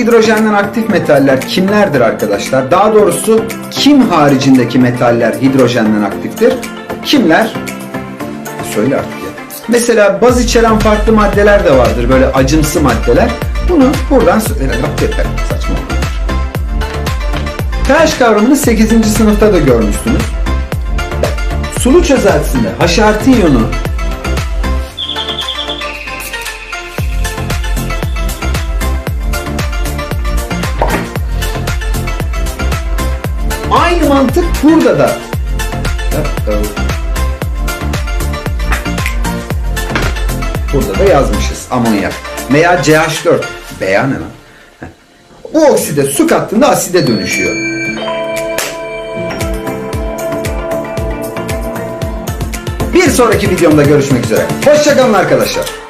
hidrojenden aktif metaller kimlerdir arkadaşlar? Daha doğrusu kim haricindeki metaller hidrojenden aktiftir? Kimler? Söyle artık ya. Mesela baz içeren farklı maddeler de vardır. Böyle acımsı maddeler. Bunu buradan söyle. Saçma. pH kavramını 8. sınıfta da görmüşsünüz. Sulu çözeltisinde H iyonu Aynı mantık burada da. Burada da yazmışız amonyak. Veya CH4. Veya ne lan? Bu okside su kattığında aside dönüşüyor. Bir sonraki videomda görüşmek üzere. Hoşçakalın arkadaşlar.